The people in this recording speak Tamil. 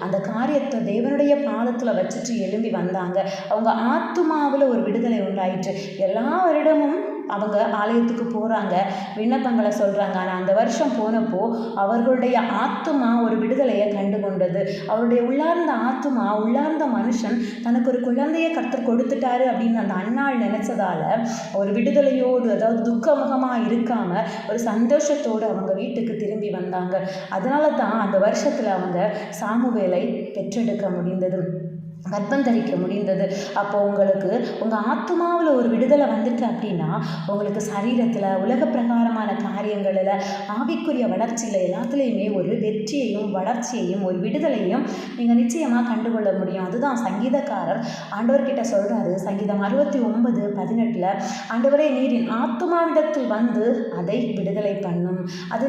அந்த காரியத்தை தேவனுடைய பாதத்தில் வச்சுட்டு எழும்பி வந்தாங்க. அவங்க ஆத்துமாவில் ஒரு விடுதலை உண்டாயிற்று. எல்லா வருடமும் அவங்க ஆலயத்துக்கு போகிறாங்க விண்ணப்பங்களை சொல்கிறாங்க ஆனால் அந்த வருஷம் போனப்போ அவர்களுடைய ஆத்துமா ஒரு விடுதலையை கண்டு கொண்டது அவருடைய உள்ளார்ந்த ஆத்துமா உள்ளார்ந்த மனுஷன் தனக்கு ஒரு குழந்தையை கர்த்தர் கொடுத்துட்டாரு அப்படின்னு அந்த அண்ணாள் நினச்சதால ஒரு விடுதலையோடு அதாவது துக்கமுகமாக இருக்காமல் ஒரு சந்தோஷத்தோடு அவங்க வீட்டுக்கு திரும்பி வந்தாங்க. அதனால தான் அந்த வருஷத்தில் அவங்க சாமுவேலை பெற்றெடுக்க முடிந்தது. கர்ப்பம் தரிக்க முடிந்தது. அப்போ உங்களுக்கு உங்கள் ஆத்மாவில் ஒரு விடுதலை வந்துட்டு அப்படின்னா உங்களுக்கு சரீரத்தில் உலக பிரகாரமான காரியங்களில் ஆவிக்குரிய வளர்ச்சியில் எல்லாத்துலேயுமே ஒரு வெற்றியையும் வளர்ச்சியையும் ஒரு விடுதலையும் நீங்கள் நிச்சயமாக கண்டுகொள்ள முடியும். அதுதான் சங்கீதக்காரர் ஆண்டவர்கிட்ட சொல்கிறாரு சங்கீதம் அறுபத்தி ஒன்பது பதினெட்டில் ஆண்டவரே நீரின் ஆத்மாவிடத்தில் வந்து அதை விடுதலை பண்ணும். அது